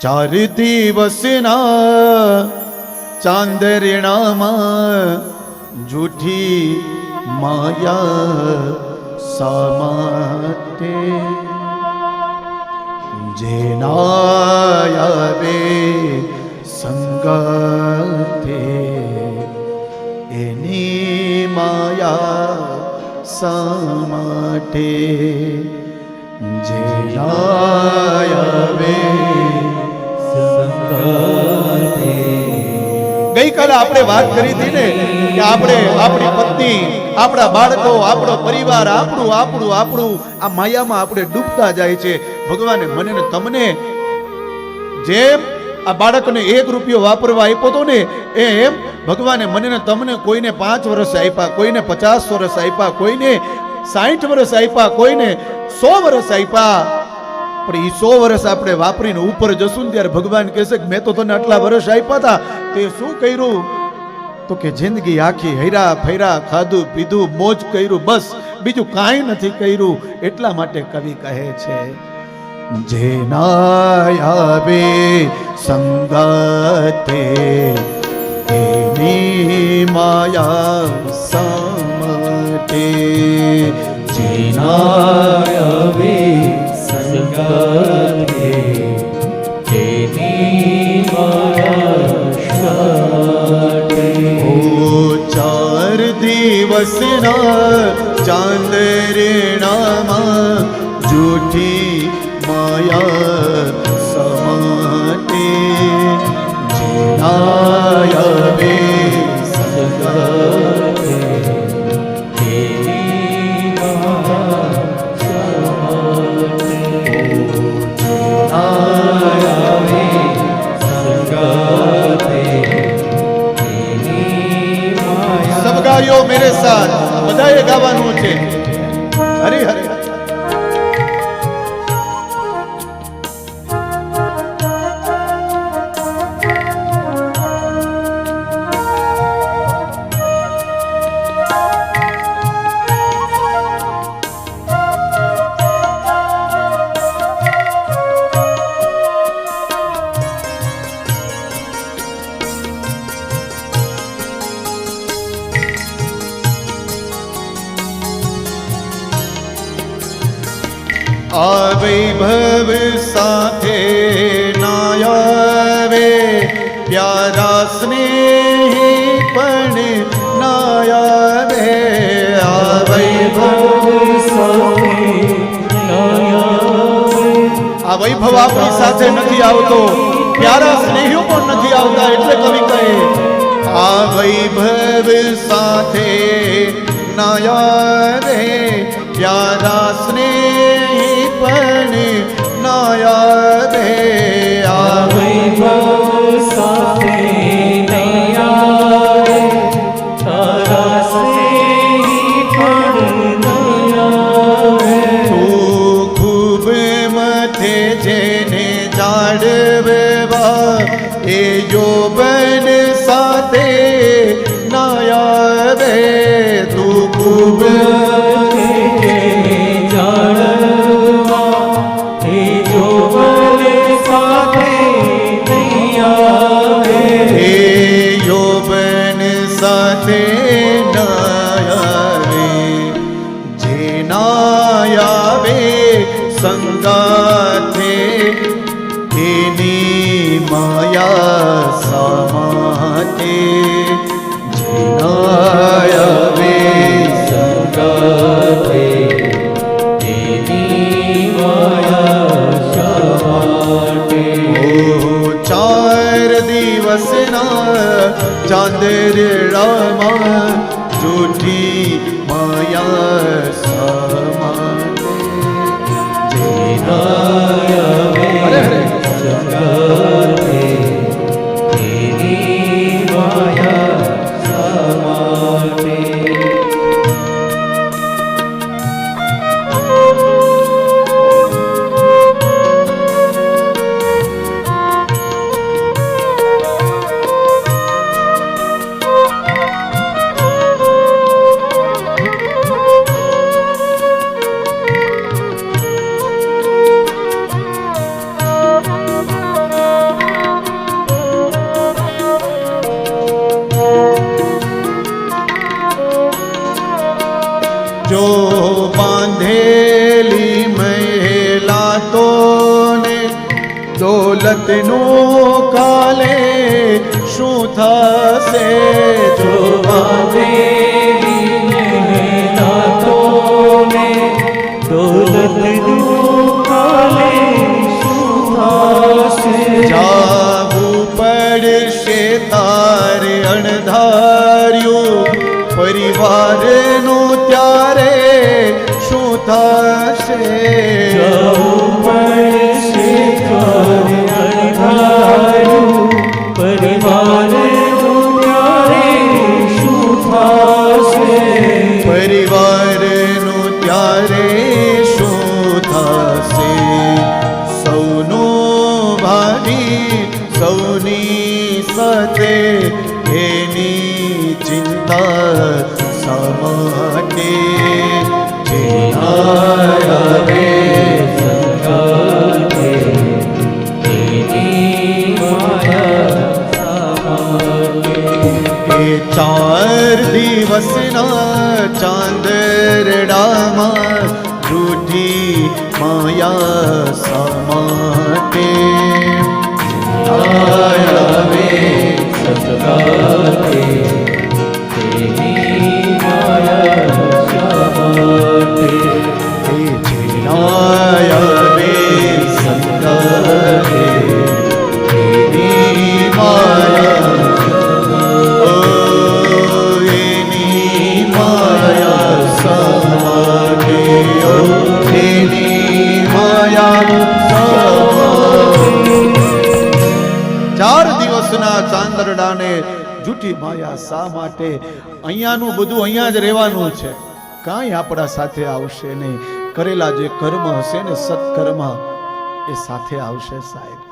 ચાર દિવસના ચાંદરણામાં જૂઠી માયા સમાતે જેનાયાવે સંગતે એની માયા સમાટે. જેનાયાવે ગઈકાલે આપણે વાત કરી હતી ને કે આપણે આપણી પત્ની, આપણા બાળકો, આપણો પરિવાર, આપણું આપણું આપણું, આ માયામાં આપણે ડૂબતા જાય છે. ભગવાને મને ને તમને જેમ આ બાળકને એક રૂપિયો વાપરવા આપ્યો હતો ને એમ ભગવાને મને ને તમને કોઈને પાંચ વર્ષ આપ્યા, કોઈને પચાસ વર્ષ આપ્યા, કોઈને સાઠ વર્ષ આપ્યા, કોઈને સો વર્ષ આપ્યા. પણ એ સો વર્ષ આપણે વાપરીને ઉપર જશું ને ત્યારે ભગવાન કહેશે કે મેં તો તને આટલા વર્ષ આપ્યા હતા તે શું કર્યું? તો કે જિંદગી આખી હૈરા ફૈરા, ખાધું, પીધું, મોજ કર્યું, બસ. બીજું કાંઈ નથી કર્યું. એટલા માટે કવિ કહે છે જેનાયાવે સંગતે એની માયા સમટે. જેનાયાવે દિવસના ચાંદરણામાં જૂઠી માયા સમાતે જેનાયવે સંગતે મેરે સાથ બધાએ ગાવાનું છે આ વૈભવ સાથે નાયાવે પ્યારા સ્નેહી પણ નાયાવે આ વૈભવ આ વૈભવ આપણી સાથે નથી આવતો પ્યારા સ્નેહીઓ પણ નથી આવતા એટલે કવિ કહે આ વૈભવ સાથે નયા રે પ્યારા સ્નેહી સાથે નાયાવે દિવસના ચાંદરડામાં જૂઠી માયા સમાતે હરે દોલતનું કાલે શું થશે જોવા દેવીને નાથોને દોલતનું કાલે શું થશે? જાવું પડશે તારે અણધાર્યું. પરિવારનું ત્યારે શું થશે? ચાર દિવસના ચાંદરડામાં જૂઠી માયા સમાતે આયાવે સંગાતે ચાંદરડાને જૂઠી માયા શા માટે? અહીંયાનું બધું અહીંયા જ રહેવાનું છે. કાંઈ આપણા સાથે આવશે નહીં. કરેલા જે કર્મ હશે ને સત્કર્મ એ સાથે આવશે સાહેબ.